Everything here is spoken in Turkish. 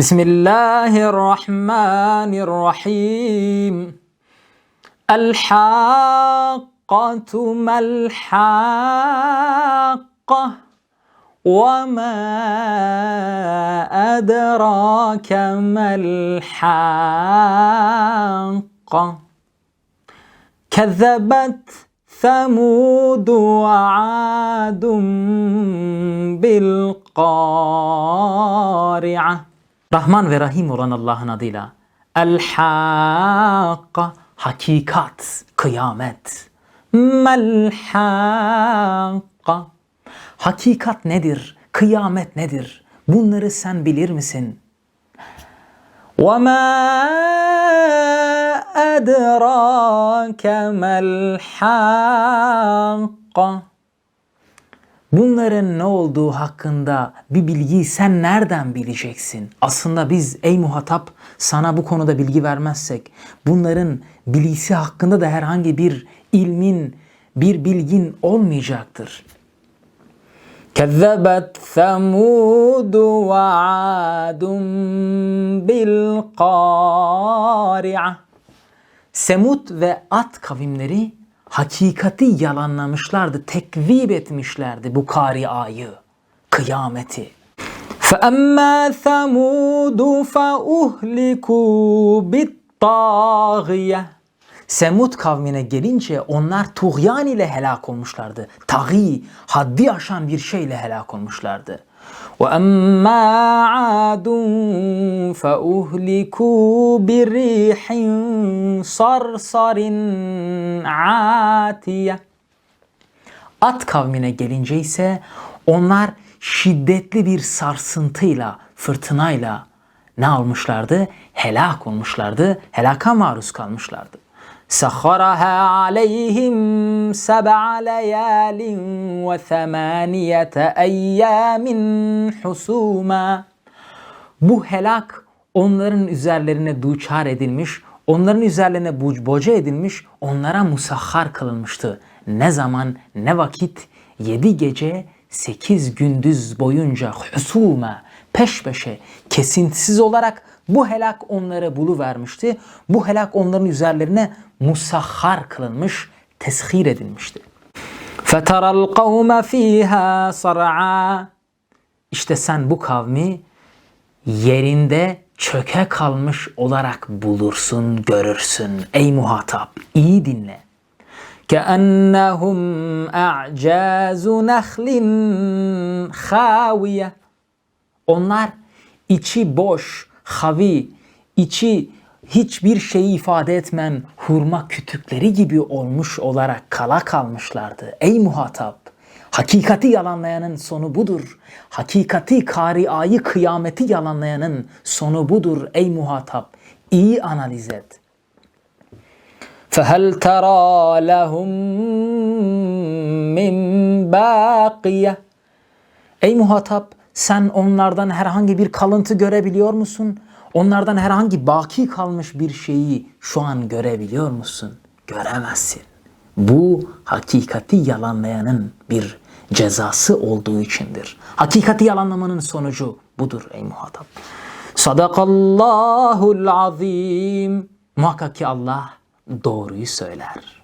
بسم الله الرحمن الرحيم. الحاقة ما الحاقة وما أدراك ما الحاقة. كذبت ثمود وعاد بالقارعة. Rahman ve Rahim olan Allah'ın adıyla El-Hakka Hakikat, kıyamet Mel-Hakka Hakikat nedir? Kıyamet nedir? Bunları sen bilir misin? وَمَا أَدْرَاكَ مَا الْحَاقَّةُ Bunların ne olduğu hakkında bir bilgiyi sen nereden bileceksin? Aslında biz ey muhatap sana bu konuda bilgi vermezsek bunların bilgisi hakkında da herhangi bir ilmin, bir bilgin olmayacaktır. كذبت ثمود وعاد بالقارعة Semud ve At kavimleri hakikati yalanlamışlardı, tekzip etmişlerdi bu kariayı, kıyameti. فَأَمَّا ثَمُودُ فَأُهْلِكُوا بِالطَّاغِيَةِ Semud kavmine gelince onlar tuğyan ile helak olmuşlardı. Tagi, haddi aşan bir şeyle helak olmuşlardı. وَأَمَّا عَادٌ فَأُهْلِكُوا بِرِيحٍ صَرْصَرٍ عَاتِيَةٍ At kavmine gelince ise onlar şiddetli bir sarsıntıyla, fırtınayla ne olmuşlardı? Helak olmuşlardı, helaka maruz kalmışlardı. سخرها عليهم سبع ليال وثمانية أيام حسوما Bu helak onların üzerlerine duçar edilmiş, onların üzerlerine bu- boca edilmiş, onlara musahhar kılınmıştı. Ne zaman, ne vakit? Yedi gece, 8 gündüz boyunca husume peş peşe kesintisiz olarak bu helak onlara bulu vermişti. Bu helak onların üzerlerine musahhar kılınmış, teshir edilmişti. Fetaral kavme fiha sar'a. İşte sen bu kavmi yerinde çöke kalmış olarak bulursun, görürsün. Ey muhatap, iyi dinle. كَأَنَّهُمْ أَعْجَازُ نَخْلٍ خَاوِيَةٍ Onlar içi boş, havi, içi hiçbir şeyi ifade etmeyen hurma kütükleri gibi olmuş olarak kala kalmışlardı. Ey muhatap! Hakikati yalanlayanın sonu budur. Hakikati kariayı kıyameti yalanlayanın sonu budur ey muhatap. İyi analiz et. فَهَلْ تَرَى لَهُمْ مِنْ بَاقِيَةٍ Ey muhatap sen onlardan herhangi bir kalıntı görebiliyor musun? Onlardan herhangi baki kalmış bir şeyi şu an görebiliyor musun? Göremezsin. Bu hakikati yalanlayanın bir cezası olduğu içindir. Hakikati yalanlamanın sonucu budur ey muhatap. Sadakallahul azim. Muhakkak ki Allah doğruyu söyler.